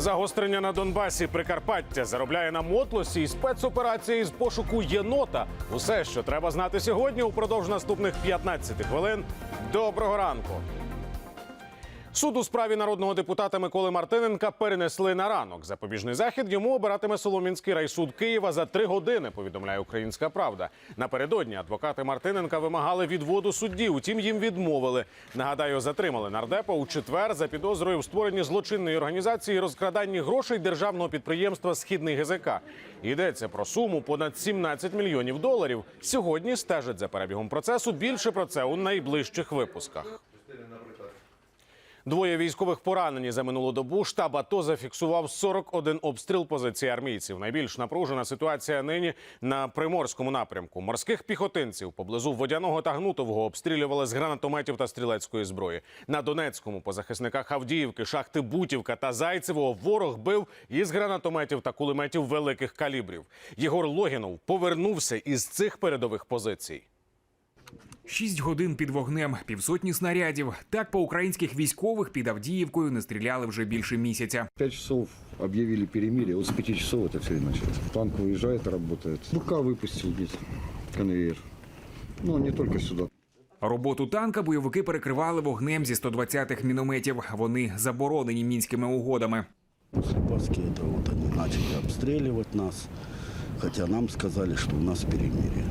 Загострення на Донбасі Прикарпаття заробляє на мотлосі і спецоперації з пошуку єнота. Усе, що треба знати сьогодні, упродовж наступних 15 хвилин. Доброго ранку. Суд у справі народного депутата Миколи Мартиненка перенесли на ранок. Запобіжний захід йому обиратиме Соломінський райсуд Києва за три години. Повідомляє Українська Правда. Напередодні адвокати Мартиненка вимагали відводу судді. Утім, їм відмовили. Нагадаю, затримали нардепа у четвер за підозрою в створенні злочинної організації і розкраданні грошей державного підприємства Східний ГЗК. Йдеться про суму понад 17 мільйонів доларів. Сьогодні стежать за перебігом процесу. Більше про це у найближчих випусках. Двоє військових поранені за минулу добу. Штаб АТО зафіксував 41 обстріл позиції армійців. Найбільш напружена ситуація нині на приморському напрямку. Морських піхотинців поблизу водяного та гнутового обстрілювали з гранатометів та стрілецької зброї. На Донецькому по захисниках Авдіївки, шахти Бутівка та Зайцевого ворог бив із гранатометів та кулеметів великих калібрів. Єгор Логінов повернувся із цих передових позицій. Шість годин під вогнем, півсотні снарядів. Так по українських військових під Авдіївкою не стріляли вже більше місяця. Пять часов объявили перемирие, вот с пяти часов это все и началось. Танк выезжает, работает. БК выпустил здесь конвейер. Ну, не только сюда. Роботу танка бойовики перекривали вогнем зі 120-х мінометів. Вони заборонені мінськими угодами. Слепарские это вот они начали обстреливать нас, хотя нам сказали, что у нас перемирие.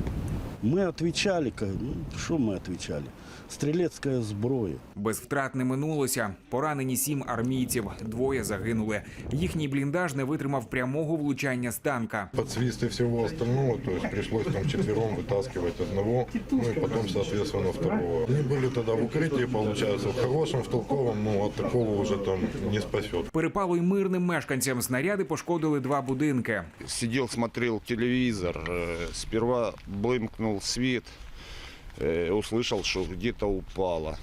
Мы отвечали, как- ну, что мы отвечали? Стрелецкая зброя. Без втрат не минулося. Поранені сім армійців, двоє загинули. Їхній бліндаж не витримав прямого влучання з танка. Под свист и всего остального, то есть пришлось там четвером вытаскивать одного, ну и потом, соответственно, второго. Они были тогда в укрытии, получается, в хорошем, в толковом, ну от такого уже там не спасет. Перепало й мирним мешканцям. Снаряди пошкодили два будинки. сидел, смотрел телевизор, э, сперва блымкнул свет, э, услышал, что где-то упало.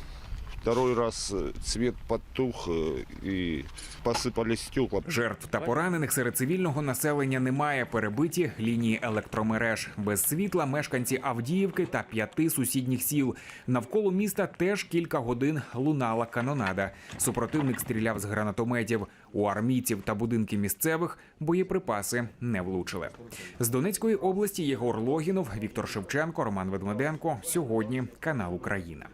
Второй раз э, свет потух э, и посыпались стекла. Жертв та поранених серед цивільного населення немає. Перебиті лінії електромереж. Без світла мешканці Авдіївки та п'яти сусідніх сіл. Навколо міста теж кілька годин лунала канонада. Супротивник стріляв з гранатометів. У армійців та будинки місцевих боєприпаси не влучили. З Донецької області Єгор Логінов, Віктор Шевченко, Роман Ведмеденко. Сьогодні канал Україна.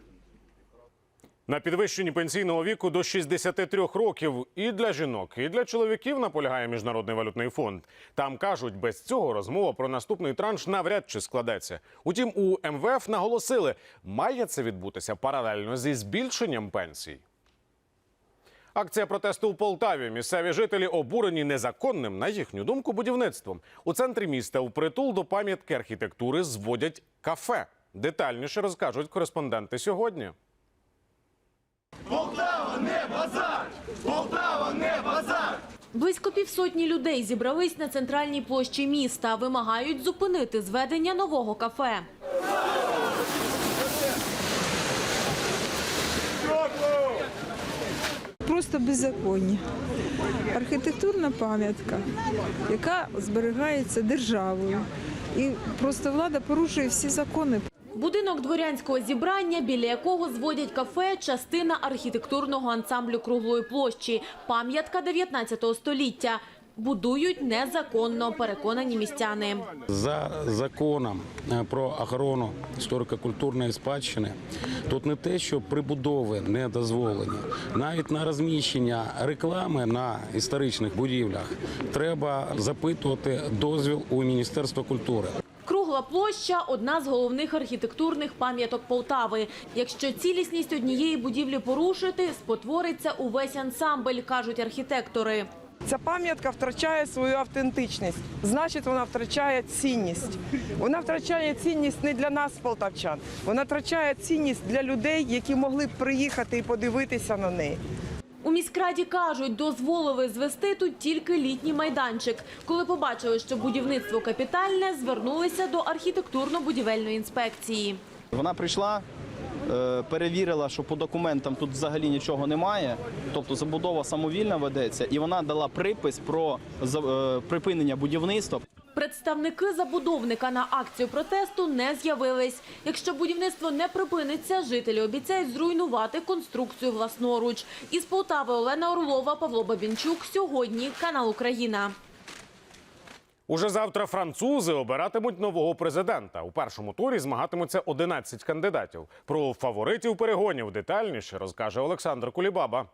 На підвищенні пенсійного віку до 63 років і для жінок, і для чоловіків наполягає міжнародний валютний фонд. Там кажуть, без цього розмова про наступний транш навряд чи складеться. Утім, у МВФ наголосили, має це відбутися паралельно зі збільшенням пенсій. Акція протесту у Полтаві. Місцеві жителі обурені незаконним, на їхню думку, будівництвом. У центрі міста у притул до пам'ятки архітектури зводять кафе. Детальніше розкажуть кореспонденти сьогодні. Близько півсотні людей зібрались на центральній площі міста. Вимагають зупинити зведення нового кафе. Просто беззаконня. Архітектурна пам'ятка, яка зберігається державою. І просто влада порушує всі закони. Будинок дворянського зібрання, біля якого зводять кафе, частина архітектурного ансамблю круглої площі, пам'ятка 19 століття. Будують незаконно, переконані містяни. За законом е, про охорону історико-культурної спадщини тут не те, що прибудови не дозволені, навіть на розміщення реклами на історичних будівлях треба запитувати дозвіл у Міністерства культури. Кругла площа – одна з головних архітектурних пам'яток Полтави. Якщо цілісність однієї будівлі порушити, спотвориться увесь ансамбль, кажуть архітектори. Ця пам'ятка втрачає свою автентичність, значить, вона втрачає цінність. Вона втрачає цінність не для нас, полтавчан, вона втрачає цінність для людей, які могли б приїхати і подивитися на неї. У міськраді кажуть, дозволили звести тут тільки літній майданчик. Коли побачили, що будівництво капітальне, звернулися до архітектурно-будівельної інспекції. Вона прийшла, е, перевірила, що по документам тут взагалі нічого немає, тобто забудова самовільна ведеться, і вона дала припис про е, припинення будівництва. Представники забудовника на акцію протесту не з'явились. Якщо будівництво не припиниться, жителі обіцяють зруйнувати конструкцію власноруч. Із Полтави Олена Орлова, Павло Бабінчук. Сьогодні канал Україна. Уже завтра французи обиратимуть нового президента. У першому турі змагатимуться 11 кандидатів. Про фаворитів перегонів детальніше розкаже Олександр Кулібаба.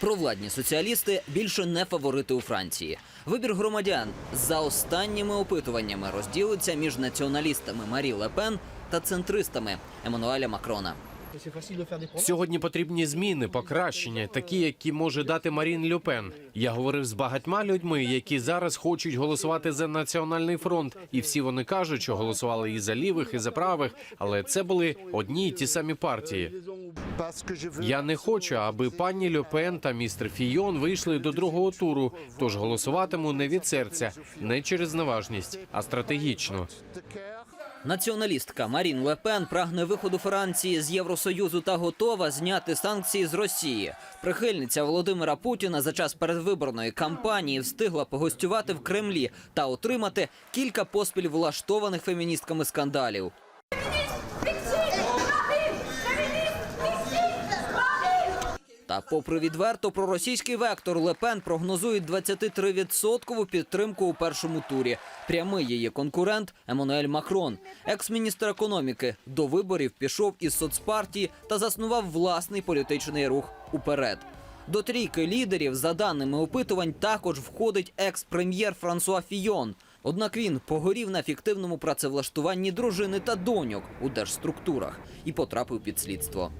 Провладні соціалісти більше не фаворити у Франції. Вибір громадян за останніми опитуваннями розділиться між націоналістами Марі Лепен та центристами Еммануеля Макрона. Сьогодні потрібні зміни, покращення, такі, які може дати Марін Люпен. Я говорив з багатьма людьми, які зараз хочуть голосувати за національний фронт, і всі вони кажуть, що голосували і за лівих, і за правих, але це були одні й ті самі партії. Я не хочу, аби пані Люпен та містер Фійон вийшли до другого туру. Тож голосуватиму не від серця, не через неважність, а стратегічно. Націоналістка Марін Лепен прагне виходу Франції з Євросоюзу та готова зняти санкції з Росії. Прихильниця Володимира Путіна за час передвиборної кампанії встигла погостювати в Кремлі та отримати кілька поспіль влаштованих феміністками скандалів. Та, попри відверто проросійський вектор, Лепен прогнозує 23% підтримку у першому турі. Прямий її конкурент Еммануель Макрон, екс-міністр економіки, до виборів пішов із соцпартії та заснував власний політичний рух уперед. До трійки лідерів, за даними опитувань, також входить екс-прем'єр Франсуа Фійон. Однак він погорів на фіктивному працевлаштуванні дружини та доньок у держструктурах і потрапив під слідство.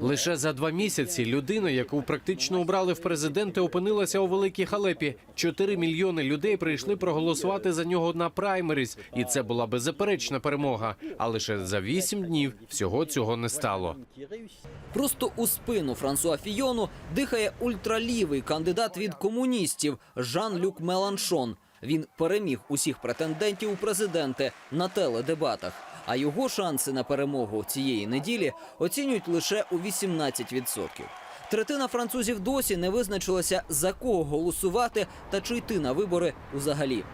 Лише за два місяці людина, яку практично обрали в президенти, опинилася у великій халепі. Чотири мільйони людей прийшли проголосувати за нього на праймеріс, і це була беззаперечна перемога. А лише за вісім днів всього цього не стало. Просто у спину Франсуа Фійону дихає ультралівий кандидат від комуністів Жан-Люк Меланшон. Він переміг усіх претендентів у президенти на теледебатах. А його шанси на перемогу цієї неділі оцінюють лише у 18%. Третина французів досі не визначилася за кого голосувати та чи йти на вибори взагалі.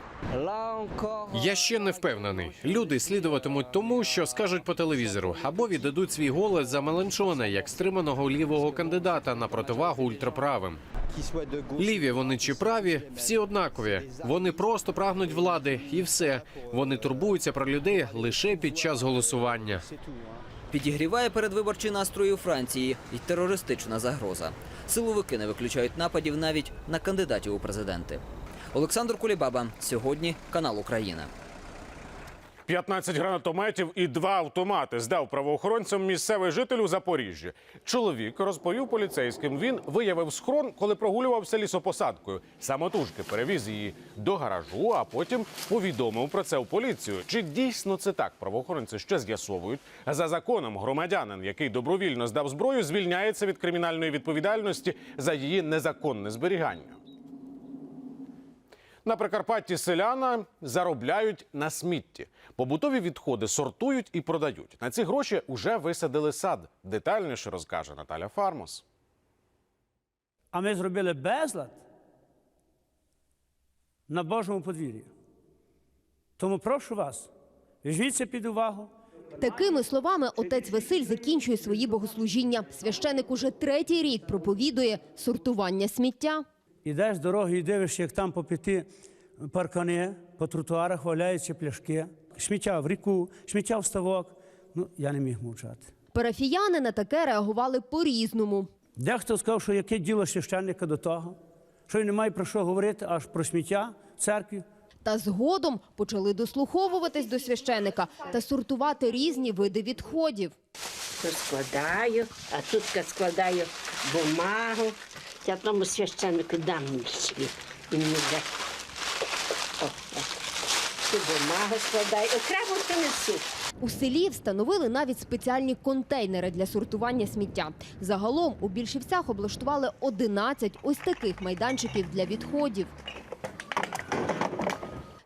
Я ще не впевнений. Люди слідуватимуть тому, що скажуть по телевізору, або віддадуть свій голос за Меленшона як стриманого лівого кандидата на противагу ультраправим. Ліві вони чи праві, всі однакові. Вони просто прагнуть влади, і все. Вони турбуються про людей лише під час голосування. Підігріває передвиборчі настрої у Франції і терористична загроза. Силовики не виключають нападів навіть на кандидатів у президенти. Олександр Кулібаба сьогодні канал Україна. 15 гранатометів і два автомати здав правоохоронцям місцевий житель у Запоріжжі. Чоловік розповів поліцейським. Він виявив схрон, коли прогулювався лісопосадкою. Самотужки перевіз її до гаражу, а потім повідомив про це в поліцію. Чи дійсно це так? Правоохоронці ще з'ясовують. За законом громадянин, який добровільно здав зброю, звільняється від кримінальної відповідальності за її незаконне зберігання. На Прикарпатті селяна заробляють на смітті. Побутові відходи сортують і продають. На ці гроші вже висадили сад. Детальніше розкаже Наталя Фармос. А ми зробили безлад на Божому подвір'ї. Тому прошу вас, візьміть це під увагу. Такими словами отець Василь закінчує свої богослужіння. Священик уже третій рік проповідує сортування сміття. Ідеш дорогою і дивишся, як там по п'яти паркани, по тротуарах валяються пляшки, сміття в ріку, сміття в ставок. Ну, я не міг мовчати. Парафіяни на таке реагували по-різному. Дехто сказав, що яке діло священника до того, що він не має про що говорити аж про сміття в церкві. Та згодом почали дослуховуватись до священика та сортувати різні види відходів. Тут складаю, а тут складаю бумагу. Я тому священнику дам свій. І мені. О, так. Бумагу складаю. Окремо це несу. У селі встановили навіть спеціальні контейнери для сортування сміття. Загалом у більшівцях облаштували 11 ось таких майданчиків для відходів.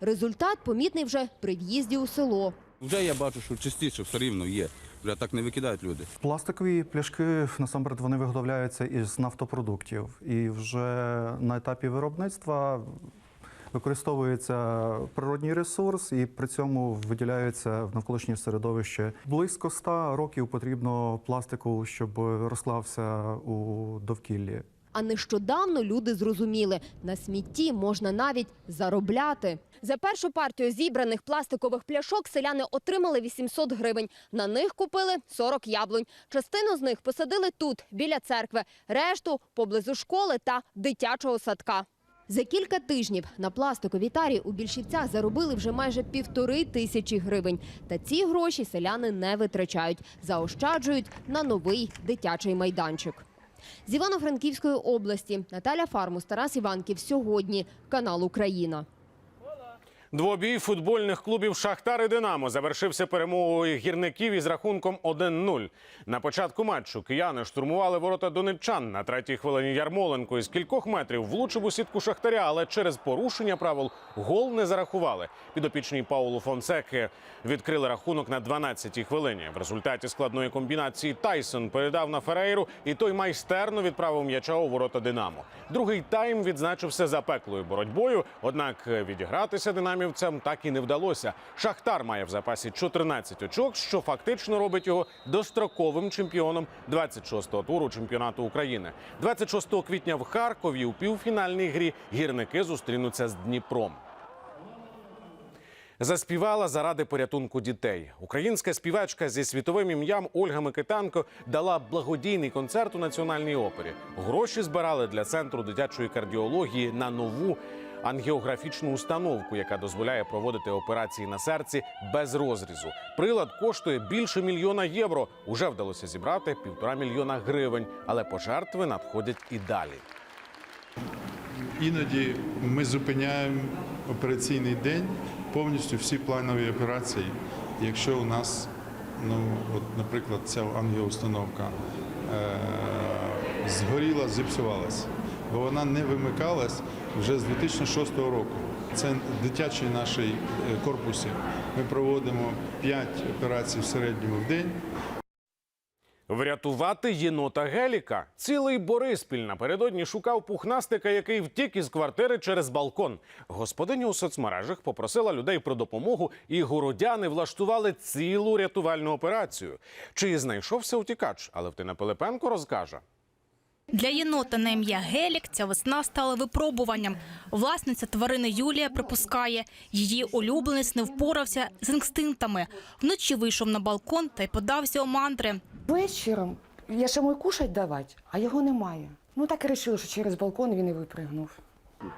Результат помітний вже при в'їзді у село. Вже я бачу, що частіше все рівно є. Вже так не викидають люди. Пластикові пляшки насамперед вони виготовляються із нафтопродуктів, і вже на етапі виробництва Використовується природній ресурс і при цьому виділяється в навколишнє середовище. Близько 100 років потрібно пластику, щоб розклався у довкіллі. А нещодавно люди зрозуміли, на смітті можна навіть заробляти. За першу партію зібраних пластикових пляшок селяни отримали 800 гривень. На них купили 40 яблунь. Частину з них посадили тут, біля церкви, решту – поблизу школи та дитячого садка. За кілька тижнів на пластиковій тарі у більшівцях заробили вже майже півтори тисячі гривень. Та ці гроші селяни не витрачають, заощаджують на новий дитячий майданчик. З Івано-Франківської області Наталя Фармус, Тарас Іванків. Сьогодні канал Україна. Двобій футбольних клубів Шахтар і Динамо завершився перемогою гірників із рахунком 1-0. На початку матчу кияни штурмували ворота донеччан. На третій хвилині Ярмоленко із кількох метрів влучив у сітку Шахтаря, але через порушення правил гол не зарахували. Підопічні Паулу Фонсеки відкрили рахунок на 12-й хвилині. В результаті складної комбінації Тайсон передав на Ферейру, і той майстерно відправив м'яча у ворота Динамо. Другий тайм відзначився запеклою боротьбою. Однак відігратися динамівцям так і не вдалося. Шахтар має в запасі 14 очок, що фактично робить його достроковим чемпіоном 26-го туру чемпіонату України. 26 квітня в Харкові у півфінальній грі гірники зустрінуться з Дніпром. Заспівала заради порятунку дітей. Українська співачка зі світовим ім'ям Ольга Микитенко дала благодійний концерт у національній опері. Гроші збирали для центру дитячої кардіології на нову ангіографічну установку, яка дозволяє проводити операції на серці без розрізу. Прилад коштує більше мільйона євро. Уже вдалося зібрати півтора мільйона гривень, але пожертви надходять і далі. Іноді ми зупиняємо операційний день повністю всі планові операції. Якщо у нас, ну от, наприклад, ця ангіоустановка е- згоріла, зіпсувалась, бо вона не вимикалась вже з 2006 року. Це дитячий наш е, корпусі. Ми проводимо 5 операцій в середньому в день. Врятувати єнота Геліка. Цілий Бориспіль напередодні шукав пухнастика, який втік із квартири через балкон. Господиня у соцмережах попросила людей про допомогу, і городяни влаштували цілу рятувальну операцію. Чи знайшовся утікач? Алевтина Пилипенко розкаже. Для єнота на ім'я Гелік ця весна стала випробуванням. Власниця тварини Юлія припускає, її улюбленець не впорався з інстинктами. Вночі вийшов на балкон та й подався у мандри. Вечором я ще маю кушать давати, а його немає. Ну так і вирішили, що через балкон він і випригнув.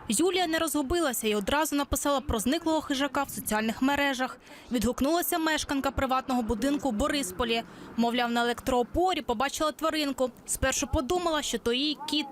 Юлія не розгубилася і одразу написала про зниклого хижака в соціальних мережах. Відгукнулася мешканка приватного будинку у Борисполі. Мовляв, на електроопорі побачила тваринку. Спершу подумала, що то її кіт.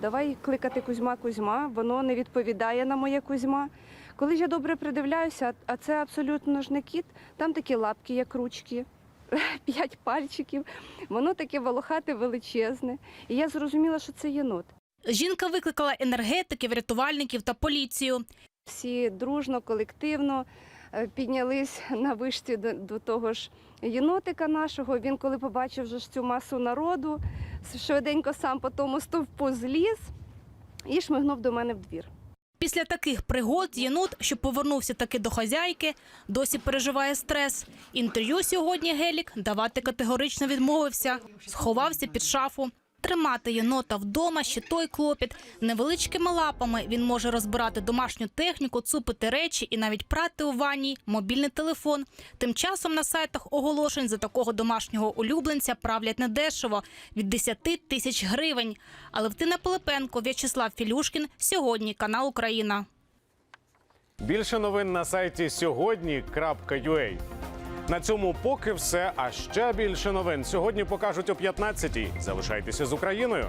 Давай кликати Кузьма Кузьма, воно не відповідає на моє Кузьма. Коли ж я добре придивляюся, а це абсолютно ж не кіт, там такі лапки, як ручки, п'ять пальчиків, воно таке волохате величезне. І я зрозуміла, що це єнот. Жінка викликала енергетиків, рятувальників та поліцію. Всі дружно, колективно е, піднялись на вишці до, до того ж єнотика нашого. Він, коли побачив вже цю масу народу, швиденько сам по тому стовпу зліз і шмигнув до мене в двір. Після таких пригод єнот, що повернувся таки до хазяйки, досі переживає стрес. Інтерв'ю сьогодні Гелік давати категорично відмовився, сховався під шафу. Тримати єнота вдома ще той клопіт. Невеличкими лапами він може розбирати домашню техніку, цупити речі і навіть прати у ванні, мобільний телефон. Тим часом на сайтах оголошень за такого домашнього улюбленця правлять недешево – від 10 тисяч гривень. Але Втина Пилипенко, В'ячеслав Філюшкін. Сьогодні канал Україна. Більше новин на сайті сьогодні.ua. На цьому поки все. А ще більше новин сьогодні покажуть о 15-й. Залишайтеся з Україною.